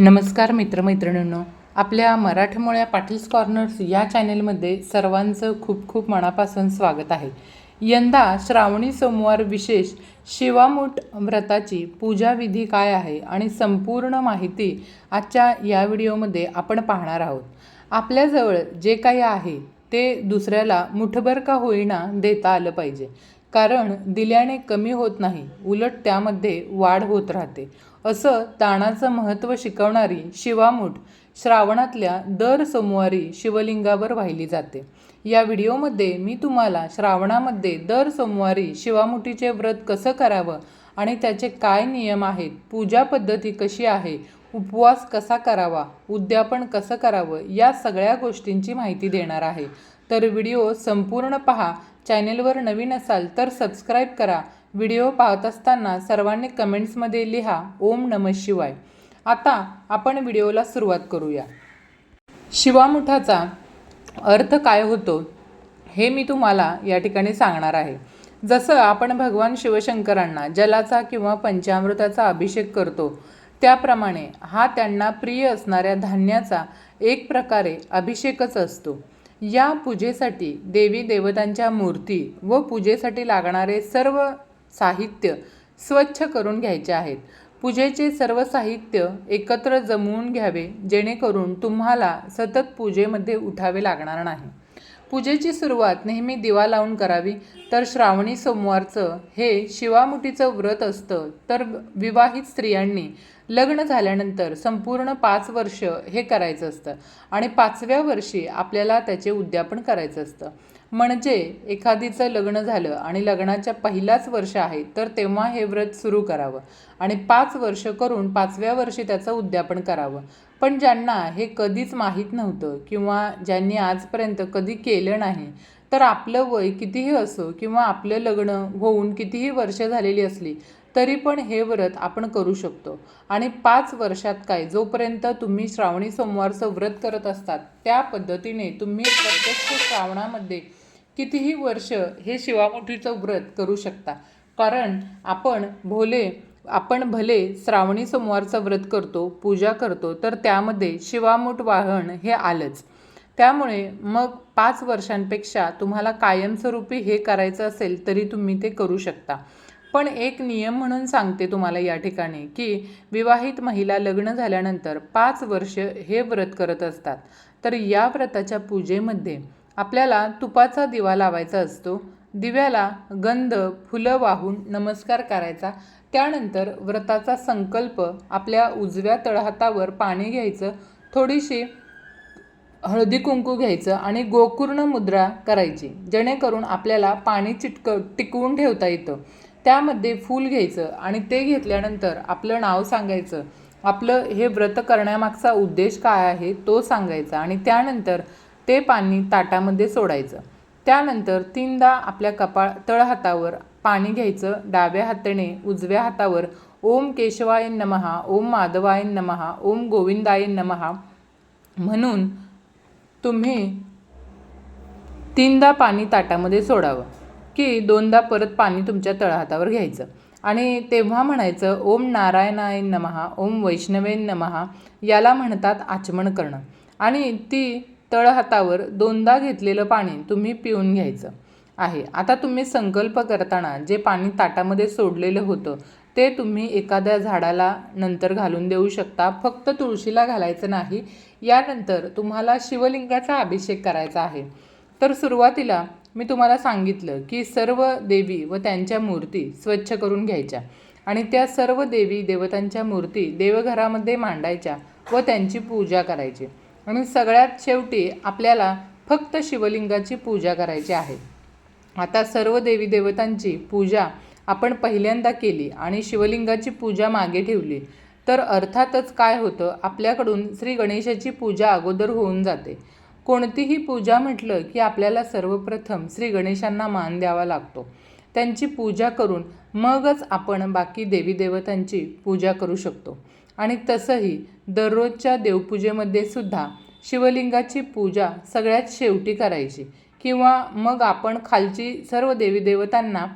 नमस्कार मित्रमैत्रिणींनो. आपल्या मराठमोळ्या पाटील्स कॉर्नर्स या चॅनेलमध्ये सर्वांचं खूप खूप मनापासून स्वागत आहे. यंदा श्रावणी सोमवार विशेष शिवामूठ व्रताची पूजाविधी काय आहे आणि संपूर्ण माहिती आजच्या या व्हिडिओमध्ये आपण पाहणार आहोत. आपल्याजवळ जे काही आहे ते दुसऱ्याला मुठभर का होईना देता आलं पाहिजे. कारण दिल्याने कमी होत नाही उलट त्यामध्ये वाढ होत राहते. असं दानाचं महत्त्व शिकवणारी शिवामूठ श्रावणातल्या दर सोमवारी शिवलिंगावर वाहिली जाते. या व्हिडिओमध्ये मी तुम्हाला श्रावणामध्ये दर सोमवारी शिवामुठीचे व्रत कसं करावं आणि त्याचे काय नियम आहेत पूजा पद्धती कशी आहे उपवास कसा करावा उद्यापन कसं करावं या सगळ्या गोष्टींची माहिती देणार आहे. तर व्हिडिओ संपूर्ण पहा चॅनेलवर नवीन असाल तर सबस्क्राईब करा. व्हिडिओ पाहत असताना सर्वांनी कमेंट्समध्ये लिहा ओम नम शिवाय. आता आपण व्हिडिओला सुरुवात करूया. शिवामुठाचा अर्थ काय होतो हे मी तुम्हाला या ठिकाणी सांगणार आहे. जसं आपण भगवान शिवशंकरांना जलाचा किंवा पंचामृताचा अभिषेक करतो त्याप्रमाणे हा त्यांना प्रिय असणाऱ्या धान्याचा एक प्रकारे अभिषेकच असतो. या पूजेसाठी देवी देवतांच्या मूर्ती व पूजेसाठी लागणारे सर्व साहित्य स्वच्छ करून घ्यायचे आहेत. पूजेचे सर्व साहित्य एकत्र जमवून घ्यावे जेणेकरून तुम्हाला सतत पूजेमध्ये उठावे लागणार नाही. पूजेची सुरुवात नेहमी दिवा लावून करावी तर श्रावणी सोमवारचं हे शिवामुठीचं व्रत असतं. तर विवाहित स्त्रियांनी लग्न झाल्यानंतर संपूर्ण पाच वर्ष हे करायचं असतं. आणि पाचव्या वर्षी आपल्याला त्याचे उद्यापन करायचं असतं. म्हणजे एखादीचं लग्न झालं आणि लग्नाच्या पहिलाच वर्ष आहे तर तेव्हा हे व्रत सुरू करावं. आणि पाच वर्ष करून पाचव्या वर्षी त्याचं उद्यापन करावं. पण ज्यांना हे कधीच माहीत नव्हतं किंवा ज्यांनी आजपर्यंत कधी केलं नाही तर आपलं वय कितीही असो किंवा आपलं लग्न होऊन कितीही वर्ष झालेली असली तरी पण हे व्रत आपण करू शकतो. आणि पाच वर्षात काय जोपर्यंत तुम्ही श्रावणी सोमवारचं व्रत करत असतात त्या पद्धतीने तुम्ही प्रत्यक्ष श्रावणामध्ये कितीही वर्ष हे शिवामुठीचं व्रत करू शकता. कारण आपण भोले आपण भले श्रावणी सोमवारचं व्रत करतो पूजा करतो तर त्यामध्ये शिवामूठ वाहन हे आलंच. त्यामुळे मग पाच वर्षांपेक्षा तुम्हाला कायमस्वरूपी हे करायचं असेल तरी तुम्ही ते करू शकता. पण एक नियम म्हणून सांगते तुम्हाला या ठिकाणी की विवाहित महिला लग्न झाल्यानंतर पाच वर्ष हे व्रत करत असतात. तर या व्रताच्या पूजेमध्ये आपल्याला तुपाचा दिवा लावायचा असतो दिव्याला गंध फुलं वाहून नमस्कार करायचा त्यानंतर व्रताचा संकल्प आपल्या उजव्या तळहातावर पाणी घ्यायचं थोडीशी हळदी कुंकू घ्यायचं आणि गोकर्ण मुद्रा करायची जेणेकरून आपल्याला पाणी चिटक टिकवून ठेवता येतं. त्यामध्ये फूल घ्यायचं आणि ते घेतल्यानंतर आपलं नाव सांगायचं. आपलं हे व्रत करण्यामागचा उद्देश काय आहे तो सांगायचा आणि त्यानंतर ते पाणी ताटामध्ये सोडायचं. त्यानंतर तीनदा आपल्या कपाळ तळहातावर पाणी घ्यायचं. डाव्या हाताने उजव्या हातावर ओम केशवाय नमहा ओम माधवाय नमहा ओम गोविंदाय नमहा म्हणून तुम्ही तीनदा पाणी ताटामध्ये सोडावं. की दोनदा परत पाणी तुमच्या तळहातावर घ्यायचं. आणि तेव्हा म्हणायचं ओम नारायणाय नमहा ओम वैष्णवे नमहा याला म्हणतात आचमन करणं. आणि ती तळहातावर दोनदा घेतलेलं पाणी तुम्ही पिऊन घ्यायचं आहे. आता तुम्ही संकल्प करताना जे पाणी ताटामध्ये सोडलेलं होतं ते तुम्ही एखाद्या झाडाला नंतर घालून देऊ शकता. फक्त तुळशीला घालायचं नाही यानंतर तुम्हाला शिवलिंगाचा अभिषेक करायचा आहे. तर सुरुवातीला मी तुम्हाला सांगितलं की सर्व देवी व त्यांच्या मूर्ती स्वच्छ करून घ्यायच्या आणि त्या सर्व देवी देवतांच्या मूर्ती देवघरामध्ये मांडायच्या व त्यांची पूजा करायची. आणि सगळ्यात शेवटी आपल्याला फक्त शिवलिंगाची पूजा करायची आहे. आता सर्व देवी देवतांची पूजा आपण पहिल्यांदा केली आणि शिवलिंगाची पूजा मागे ठेवली तर अर्थातच काय होतं? आपल्याकडून श्री गणेशाची पूजा अगोदर होऊन जाते. कोणतीही पूजा म्हटलं की आपल्याला सर्वप्रथम श्री गणेशांना मान द्यावा लागतो. त्यांची पूजा करून मगच आपण बाकी देवी देवतांची पूजा करू शकतो. आणि तसंही दररोजच्या देवपूजेमध्ये सुद्धा शिवलिंगाची पूजा सगळ्यात शेवटी करायची. किंवा मग आपण खालची सर्व देवी देवतांना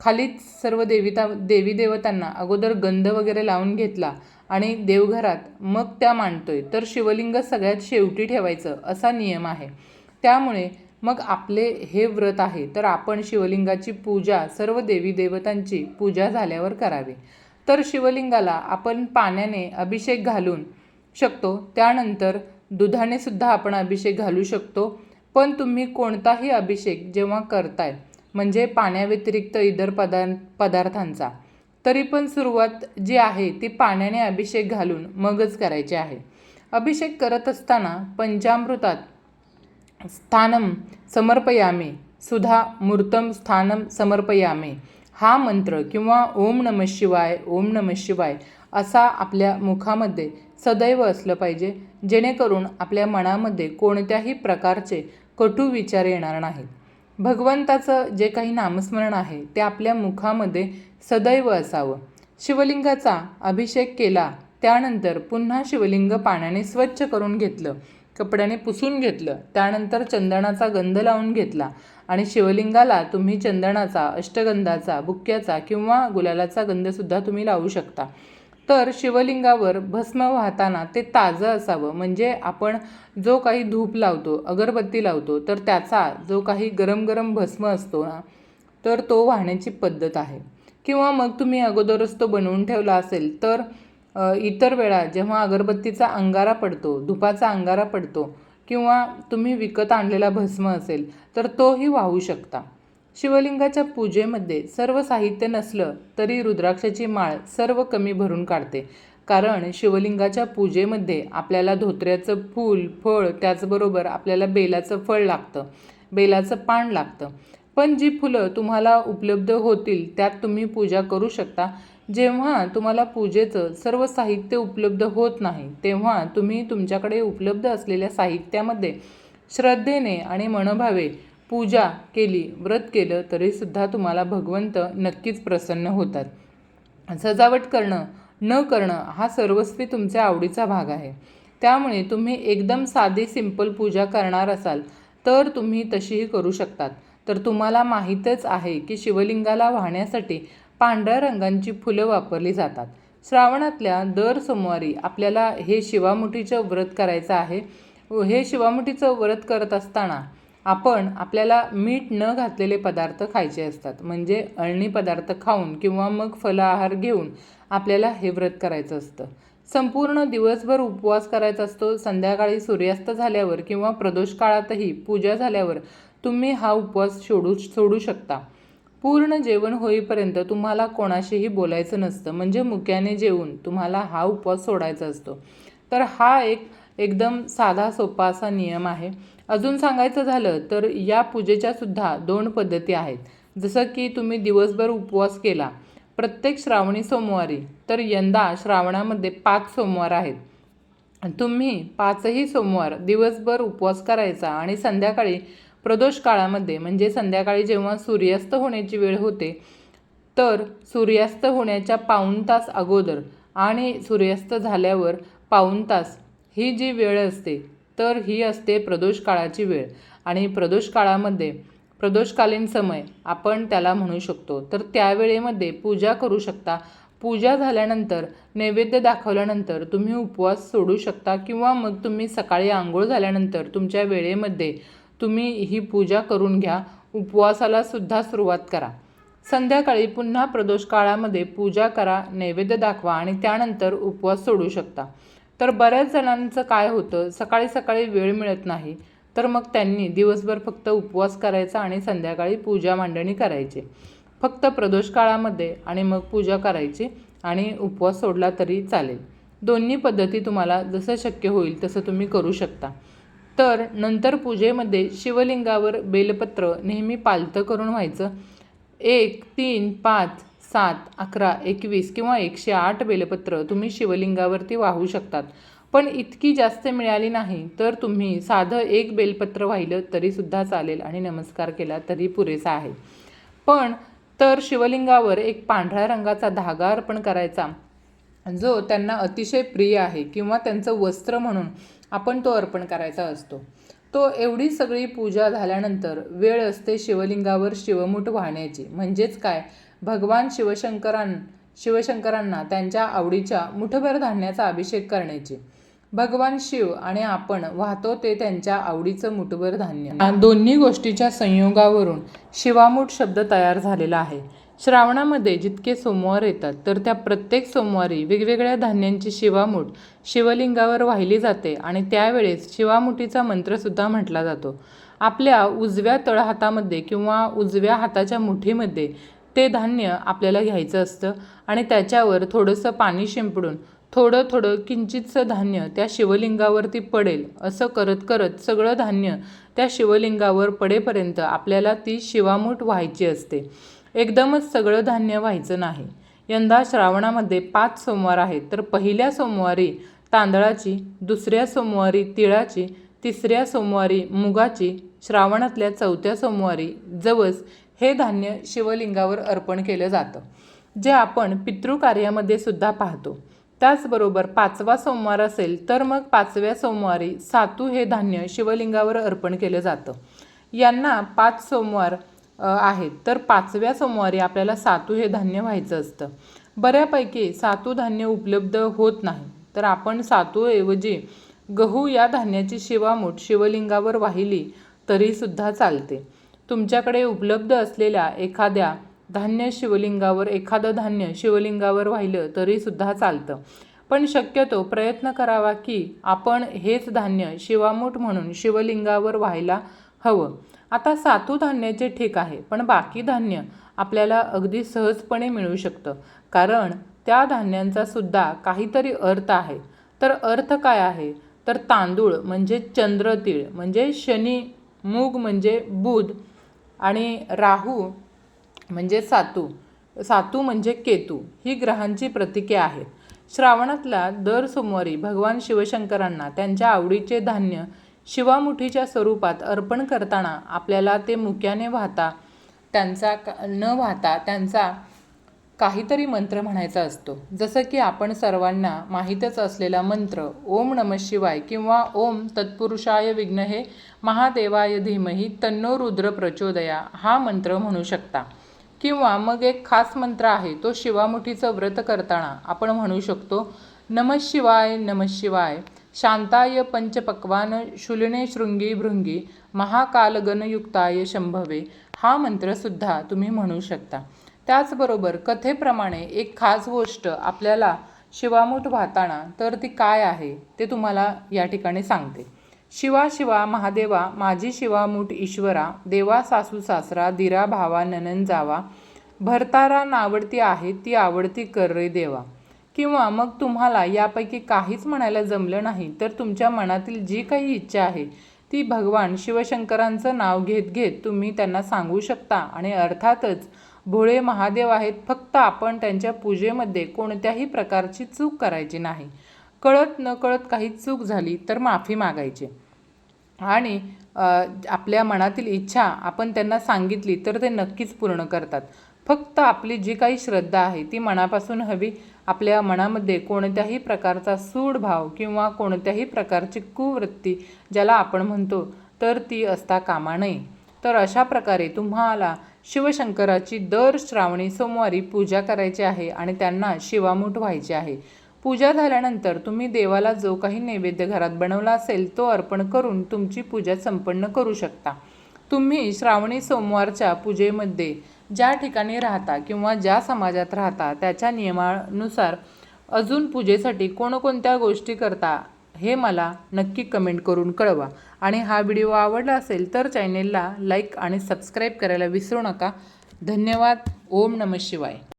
खालीच सर्व देविता देवी देवतांना अगोदर गंध वगैरे लावून घेतला आणि देवघरात मग त्या मांडतोय. तर शिवलिंग सगळ्यात शेवटी ठेवायचं असा नियम आहे. त्यामुळे मग आपले हे व्रत आहे. तर आपण शिवलिंगाची पूजा सर्व देवी देवतांची पूजा झाल्यावर करावी. तर शिवलिंगाला आपण पाण्याने अभिषेक घालून शकतो. त्यानंतर दुधाने सुद्धा आपण अभिषेक घालू शकतो. पण तुम्ही कोणताही अभिषेक जेव्हा करताय म्हणजे पाण्याव्यतिरिक्त इतर पदार्थ पदार्थांचा तरी पण सुरुवात जी आहे ती पाण्याने अभिषेक घालून मगच करायची आहे. अभिषेक करत असताना पंचामृतात स्थानम समर्पयामे सुधा मूर्तम स्थानम समर्पयामे. हा मंत्र किंवा ओम नम शिवाय ओम नम शिवाय असा आपल्या मुखामध्ये सदैव असलं पाहिजे जेणेकरून आपल्या मनामध्ये कोणत्याही प्रकारचे कटू विचार येणार नाहीत. भगवंताचं जे काही नामस्मरण आहे ते आपल्या मुखामध्ये सदैव असावं. शिवलिंगाचा अभिषेक केला त्यानंतर पुन्हा शिवलिंग पाण्याने स्वच्छ करून घेतलं कपड्याने पुसून घेतलं त्यानंतर चंदनाचा गंध लावून घेतला आणि शिवलिंगाला तुम्ही चंदनाचा अष्टगंधाचा बुक्क्याचा किंवा गुलालाचा गंधसुद्धा तुम्ही लावू शकता. तर शिवलिंगावर भस्म वाहताना ते ताजं असावं. म्हणजे आपण जो काही धूप लावतो अगरबत्ती लावतो तर त्याचा जो काही गरम गरम भस्म असतो ना तर तो वाहण्याची पद्धत आहे. किंवा मग तुम्ही अगोदरच तो बनवून ठेवला असेल तर इतर वेळा जेव्हा अगरबत्तीचा अंगारा पडतो धुपाचा अंगारा पडतो किंवा तुम्ही विकत आणलेला भस्म असेल तर तोही वाहू शकता. शिवलिंगाच्या पूजेमध्ये सर्व साहित्य नसलं तरी रुद्राक्षाची माळ सर्व कमी भरून काढते. कारण शिवलिंगाच्या पूजेमध्ये आपल्याला धोत्र्याचं फूल फळ त्याचबरोबर आपल्याला बेलाचं फळ लागतं. बेलाचं पान लागतं. पण जी फुलं तुम्हाला उपलब्ध होतील त्यात तुम्ही पूजा करू शकता. जेव्हा तुम्हाला पूजेचं सर्व साहित्य उपलब्ध होत नाही तेव्हा तुम्ही तुमच्याकडे उपलब्ध असलेल्या साहित्यामध्ये श्रद्धेने आणि मनोभावे पूजा केली व्रत केलं तरीसुद्धा तुम्हाला भगवंत नक्कीच प्रसन्न होतात. सजावट करणं न करणं हा सर्वस्वी तुमच्या आवडीचा भाग आहे. त्यामुळे तुम्ही एकदम साधी सिंपल पूजा करणार असाल तर तुम्ही तशीही करू शकतात. तर तुम्हाला माहीतच आहे की शिवलिंगाला वाहण्यासाठी पांढऱ्या रंगांची फुलं वापरली जातात. श्रावणातल्या दर सोमवारी आपल्याला हे शिवामुठीचं व्रत करायचं आहे. व हे शिवामुठीचं व्रत करत असताना आपण आपल्याला मीठ न घातलेले पदार्थ खायचे असतात. म्हणजे अळणी पदार्थ खाऊन किंवा मग फलाहार घेऊन आपल्याला हे व्रत करायचं असतं. संपूर्ण दिवसभर उपवास करायचा असतो. संध्याकाळी सूर्यास्त झाल्यावर किंवा प्रदोष काळातही पूजा झाल्यावर तुम्ही हा उपवास सोडू सोडू शकता. पूर्ण जेवण होईपर्यंत तुम्हाला कोणाशीही बोलायचं नसतं. म्हणजे मुक्याने जेवून तुम्हाला हा उपवास सोडायचा असतो. तर हा एक एकदम साधा सोपा असा नियम आहे. अजून सांगायचं झालं तर या पूजेच्या सुद्धा दोन पद्धती आहेत. जसं की तुम्ही दिवसभर उपवास केला प्रत्येक श्रावणी सोमवारी तर यंदा श्रावणामध्ये पाच सोमवार आहेत. तुम्ही पाचही सोमवार दिवसभर उपवास करायचा आणि संध्याकाळी प्रदोष काळामध्ये म्हणजे संध्याकाळी जेव्हा सूर्यास्त होण्याची वेळ होते तर सूर्यास्त होण्याच्या पाऊण तास अगोदर आणि सूर्यास्त झाल्यावर पाऊण तास ही जी वेळ असते तर ही असते प्रदोष काळाची वेळ. आणि प्रदोष काळामध्ये प्रदोषकालीन समय आपण त्याला म्हणू शकतो. तर त्यावेळेमध्ये पूजा करू शकता. पूजा झाल्यानंतर नैवेद्य दाखवल्यानंतर तुम्ही उपवास सोडू शकता किंवा मग तुम्ही सकाळी आंघोळ झाल्यानंतर तुमच्या वेळेमध्ये तुम्ही ही पूजा करून घ्या. उपवासाला सुद्धा सुरुवात करा. संध्याकाळी पुन्हा प्रदोष काळामध्ये पूजा करा नैवेद्य दाखवा आणि त्यानंतर उपवास सोडू शकता. तर बऱ्याच जणांचं काय होतं सकाळी सकाळी वेळ मिळत नाही तर मग त्यांनी दिवसभर फक्त उपवास करायचा आणि संध्याकाळी पूजा मांडणी करायची. फक्त प्रदोष काळामध्ये आणि मग पूजा करायची आणि उपवास सोडला तरी चालेल. दोन्ही पद्धती तुम्हाला जसं शक्य होईल तसं तुम्ही करू शकता. तर नंतर पूजेमध्ये शिवलिंगावर बेलपत्र नेहमी पालतं करून व्हायचं. एक तीन पाच सात अकरा एकवीस किंवा एकशे आठ बेलपत्र तुम्ही शिवलिंगावरती वाहू शकतात. पण इतकी जास्त मिळाली नाही तर तुम्ही साधं एक बेलपत्र वाहिलं तरीसुद्धा चालेल आणि नमस्कार केला तरी पुरेसा आहे. पण तर शिवलिंगावर एक पांढऱ्या रंगाचा धागा अर्पण करायचा. जो त्यांना अतिशय प्रिय आहे किंवा त्यांचं वस्त्र म्हणून आपण तो अर्पण करायचा असतो. तो एवढी सगळी पूजा झाल्यानंतर वेळ असते शिवलिंगावर शिवमुठ वाहण्याची. म्हणजेच काय? भगवान शिवशंकरां शिवशंकरांना त्यांच्या आवडीच्या मुठभर धान्याचा अभिषेक करण्याची. भगवान शिव आणि आपण वाहतो ते त्यांच्या आवडीचं मुठभर धान्य. या दोन्ही गोष्टीच्या संयोगावरून शिवामूठ शब्द तयार झालेला आहे. श्रावणामध्ये जितके सोमवार येतात तर त्या प्रत्येक सोमवारी वेगवेगळ्या धान्यांची शिवामूठ शिवलिंगावर वाहिली जाते आणि त्यावेळेस शिवामुठीचा मंत्रसुद्धा म्हटला जातो. आपल्या उजव्या तळहातामध्ये किंवा उजव्या हाताच्या मुठीमध्ये ते धान्य आपल्याला घ्यायचं असतं आणि त्याच्यावर थोडंसं पाणी शिंपडून थोडं थोडं किंचितसं धान्य त्या शिवलिंगावरती पडेल असं करत करत सगळं धान्य त्या शिवलिंगावर पडेपर्यंत आपल्याला ती शिवामूठ व्हायची असते. एकदमच सगळं धान्य व्हायचं नाही. यंदा श्रावणामध्ये पाच सोमवार आहेत तर पहिल्या सोमवारी तांदळाची दुसऱ्या सोमवारी तिळाची तिसऱ्या सोमवारी मुगाची श्रावणातल्या चौथ्या सोमवारी जवस हे धान्य शिवलिंगावर अर्पण केलं जातं जे आपण पितृकार्यामध्ये सुद्धा पाहतो. त्याचबरोबर पाचवा सोमवार असेल तर मग पाचव्या सोमवारी सातू हे धान्य शिवलिंगावर अर्पण केलं जातं. यांना पाच सोमवार आहेत. तर पाचव्या सोमवारी आपल्याला सातू हे धान्य व्हायचं असतं. बऱ्यापैकी सातू धान्य उपलब्ध होत नाही. तर आपण सातूऐवजी गहू या धान्याची शिवामूठ शिवलिंगावर वाहिली तरीसुद्धा चालते. तुमच्याकडे उपलब्ध असलेल्या एखाद्या धान्य शिवलिंगावर एखादं धान्य शिवलिंगावर वाहिलं तरीसुद्धा चालतं. पण शक्यतो प्रयत्न करावा की आपण हेच धान्य शिवामूठ म्हणून शिवलिंगावर व्हायला हवं. आता सातू धान्याचे ठीक आहे पण बाकी धान्य आपल्याला अगदी सहजपणे मिळू शकतं. कारण त्या धान्यांचा सुद्धा काहीतरी अर्थ आहे. तर अर्थ काय आहे? तर तांदूळ म्हणजे चंद्रतीळ म्हणजे शनी मूग म्हणजे बुध आणि राहू म्हणजे सातू. सातू म्हणजे केतू. ही ग्रहांची प्रतीके आहेत. श्रावणातला दर सोमवारी भगवान शिवशंकरांना त्यांच्या आवडीचे धान्य शिवामुठीच्या स्वरूपात अर्पण करताना आपल्याला ते मुक्याने वाहता त्यांचा न वाहता त्यांचा काहीतरी मंत्र म्हणायचा असतो. जसं की आपण सर्वांना माहीतच असलेला मंत्र ओम नम शिवाय किंवा ओम तत्पुरुषाय विघ्न हे महादेवाय धीमही तन्नो रुद्र प्रचोदया हा मंत्र म्हणू शकता. किंवा मग एक खास मंत्र आहे तो शिवामुठीचं व्रत करताना आपण म्हणू शकतो नम शिवाय नम शिवाय शांताय पंचपक्वान शुलिने शृंगी भृंगी महाकालगणयुक्ताय शंभवे हा मंत्रसुद्धा तुम्ही म्हणू शकता. त्याचबरोबर कथेप्रमाणे एक खास गोष्ट आपल्याला शिवामूठ वाहताना तर ती काय आहे ते तुम्हाला या ठिकाणी सांगते. शिवा शिवा महादेवा माझी शिवामूठ ईश्वरा देवा सासू सासरा दिरा भावा ननन जावा भरतारा नावडती आहे ती आवडती कर रे देवा. किंवा मग तुम्हाला यापैकी काहीच म्हणायला जमलं नाही तर तुमच्या मनातील जी काही इच्छा आहे ती भगवान शिवशंकरांचं नाव घेत घेत तुम्ही त्यांना सांगू शकता आणि अर्थातच भोळे महादेव आहेत फक्त आपण त्यांच्या पूजेमध्ये कोणत्याही प्रकारची चूक करायची नाही. कळत न कळत काही चूक झाली तर माफी मागायची. आणि आपल्या मनातील इच्छा आपण त्यांना सांगितली तर ते नक्कीच पूर्ण करतात. फक्त आपली जी काही श्रद्धा आहे ती मनापासून हवी. आपल्या मनामध्ये कोणत्याही प्रकारचा सूड भाव किंवा कोणत्याही प्रकारची कुवृत्ती ज्याला आपण म्हणतो तर ती असता कामा नये. तर अशा प्रकारे तुम्हाला शिवशंकराची दर श्रावणी सोमवारी पूजा करायची आहे आणि त्यांना शिवामूठ व्हायचे आहे. पूजा झाल्यानंतर तुम्ही देवाला जो काही नैवेद्य घरात बनवला असेल तो अर्पण करून तुमची पूजा संपन्न करू शकता. तुम्ही श्रावणी सोमवारच्या पूजेमध्ये ज्या ठिकाणी राहता किंवा ज्या समाजात राहता त्याच्या नियमानुसार अजून पूजेसाठी कोणकोणत्या गोष्टी करता हे मला नक्की कमेंट करून कळवा. आणि हा व्हिडिओ आवडला असेल तर चॅनेलला लाईक आणि सबस्क्राईब करायला विसरू नका. धन्यवाद. ओम नम शिवाय.